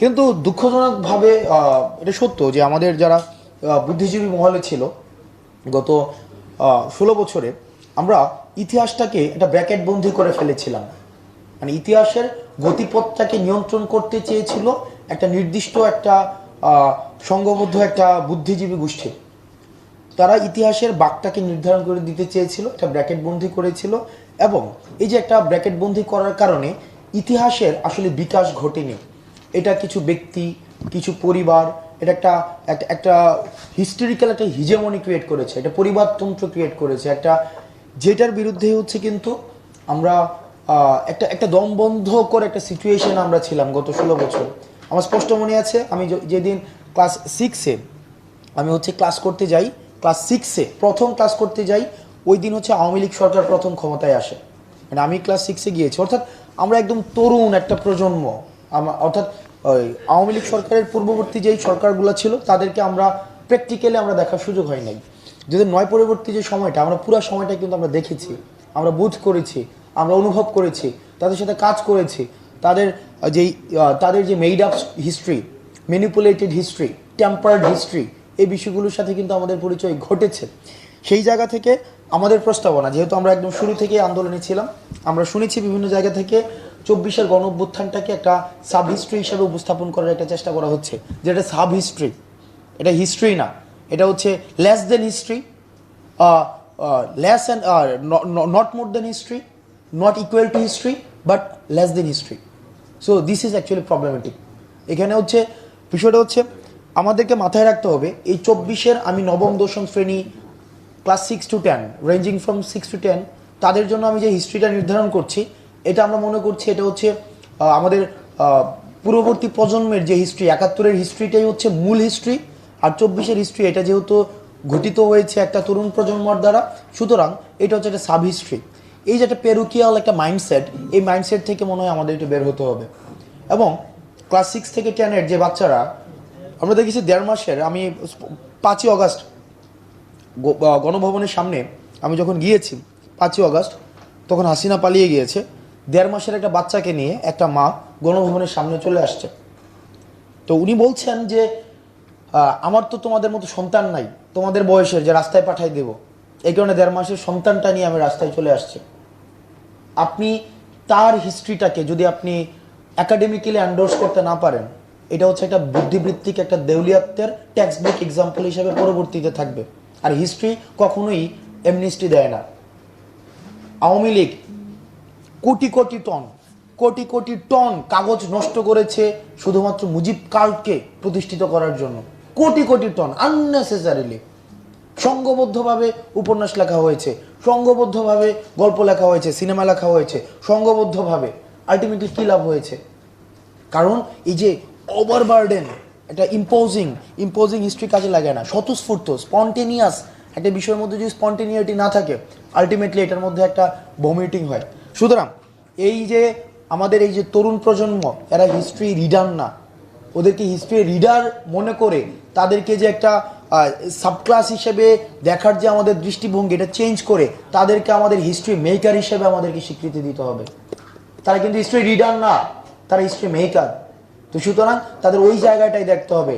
কিন্তু দুঃখজনকভাবে এটা সত্য যে আমাদের যারা বুদ্ধিজীবী মহলে ছিল, গত ষোলো বছরে আমরা ইতিহাসটাকে একটা ব্র্যাকেট বন্দি করে ফেলেছিলাম। মানে ইতিহাসের গতিপথটাকে নিয়ন্ত্রণ করতে চেয়েছিল একটা নির্দিষ্ট একটা সংঘবদ্ধ একটা বুদ্ধিজীবী গোষ্ঠী। তারা ইতিহাসের বাকটাকে নির্ধারণ করে দিতে চেয়েছিল, একটা ব্র্যাকেট বন্দি করেছিল এবং এই যে একটা ব্র্যাকেট বন্দি করার কারণে ইতিহাসের আসলে বিকাশ ঘটেনি। এটা কিছু ব্যক্তি, কিছু পরিবার, এটা একটা, একটা- হিস্টোরিক্যাল একটা হিজেমনি ক্রিয়েট করেছে এটা পরিবারতন্ত্র ক্রিয়েট করেছে, একটা যেটার বিরুদ্ধে হচ্ছে কিন্তু আমরা একটা একটা দমবন্ধ করে একটা সিচুয়েশন আমরা ছিলাম গত ষোলো বছর। আমার স্পষ্ট মনে আছে, আমি যেদিন ক্লাস সিক্সে আমি হচ্ছে ক্লাস করতে যাই ক্লাস সিক্সে প্রথম ক্লাস করতে যাই, ওই দিন হচ্ছে আওয়ামী লীগ সরকার প্রথম ক্ষমতায় আসে। মানে আমি ক্লাস সিক্সে গিয়েছি, অর্থাৎ আমরা একদম তরুণ একটা প্রজন্ম। অর্থাৎ ওই আওয়ামী লীগ সরকারের পূর্ববর্তী যেই সরকারগুলো ছিল, তাদেরকে আমরা প্র্যাকটিক্যালি আমরা দেখার সুযোগ হয় নাই। যদি নয় পরবর্তী যে সময়টা, আমরা পুরো সময়টা কিন্তু আমরা দেখেছি, আমরা বোধ করেছি, আমরা অনুভব করেছি, তাদের সাথে কাজ করেছি, তাদের যেই তাদের যে made up history manipulated history tampered history এই বিষয়গুলোর সাথে কিন্তু আমাদের পরিচয় ঘটেছে। সেই জায়গা থেকে আমাদের প্রস্তাবনা, যেহেতু আমরা একদম শুরু থেকে আন্দোলনে ছিলাম, আমরা শুনেছি বিভিন্ন জায়গা থেকে চব্বিশের গণ অভ্যুত্থানটাকে একটা সাব হিস্ট্রি হিসাবে উপস্থাপন করার একটা চেষ্টা করা হচ্ছে, যেটা সাব হিস্ট্রি এটা হিস্ট্রি না, এটা হচ্ছে less than history less and not more than history not equal to history but less than history so this is actually problematic এখানে হচ্ছে, বিষয়টা হচ্ছে, আমাদেরকে মাথায় রাখতে হবে, এই চব্বিশের আমি নবম, দশম শ্রেণি class six to ten ranging from six to ten তাদের জন্য আমি যে হিস্ট্রিটা নির্ধারণ করছি, এটা আমরা মনে করছি এটা হচ্ছে আমাদের পূর্ববর্তী প্রজন্মের যে হিস্ট্রি একাত্তরের হিস্ট্রিটাই হচ্ছে মূল হিস্ট্রি আর চব্বিশের হিস্ট্রি এটা যেহেতু ঘটিত হয়েছে একটা তরুণ প্রজন্মর দ্বারা, সুতরাং এটা হচ্ছে একটা সাব হিস্ট্রি এই যে একটা পেরুকিয়াল একটা মাইন্ডসেট এই মাইন্ডসেট থেকে মনে হয় আমাদের একটু বের হতে হবে। এবং ক্লাস সিক্স থেকে টেনের যে বাচ্চারা, আমরা দেখেছি দেড় মাসের, আমি পাঁচই অগাস্ট গণভবনের সামনে আমি যখন গিয়েছি, পাঁচই অগস্ট তখন হাসিনা পালিয়ে গিয়েছে। দেড় মাসের একটা বাচ্চাকে নিয়ে একটা মা গণভবনের সামনে চলে আসছে। তো উনি বলছেন যে আমার তো তোমাদের মতো সন্তান নাই, তোমাদের বয়সের যে রাস্তায় পাঠাই দেব, এই কারণে দেড় মাসের সন্তানটা নিয়ে আমি রাস্তায় চলে আসছি। আপনি তার হিস্ট্রিটাকে যদি আপনি একাডেমিক্যালি অ্যান্ডোর্স করতে না পারেন, এটা হচ্ছে একটা বুদ্ধিবৃত্তিক একটা দেউলিয়াত্বের টেক্সট বুক এক্সাম্পল হিসেবে পরবর্তীতে থাকবে। আর হিস্ট্রি কখনোই এমনিস্টি দেয় না। আওয়ামী লীগ কোটি কোটি টন, কোটি কোটি টন কাগজ নষ্ট করেছে শুধুমাত্র মুজিব কার্ডকে প্রতিষ্ঠিত করার জন্য। কোটি কোটি টন আননেসেসারিলি সংঘবদ্ধভাবে উপন্যাস লেখা হয়েছে সংঘবদ্ধভাবে গল্প লেখা হয়েছে সিনেমা লেখা হয়েছে সংঘবদ্ধভাবে আলটিমেটলি কী লাভ হয়েছে? কারণ এই যে ওভারবার্ডেন একটা ইম্পোজিং ইম্পোজিং হিস্ট্রি কাজে লাগে না। স্বতঃস্ফূর্ত স্পন্টেনিয়াস একটা বিষয়ের মধ্যে যদি স্পন্টেনিয়াটি না থাকে আলটিমেটলি এটার মধ্যে একটা ভমিটিং হয়। সুতরাং এই যে আমাদের এই যে তরুণ প্রজন্ম, এরা হিস্ট্রি রিডার না। ওদেরকে হিস্ট্রি রিডার মনে করে তাদেরকে যে একটা সাবক্লাস হিসেবে দেখার যে আমাদের দৃষ্টিভঙ্গি, এটা চেঞ্জ করে তাদেরকে আমাদের হিস্ট্রি মেকার হিসেবে আমাদেরকে স্বীকৃতি দিতে হবে। তারা কিন্তু হিস্ট্রি রিডার না, তারা হিস্ট্রি মেকার তো সুতরাং তাদের ওই জায়গাটাই দেখতে হবে।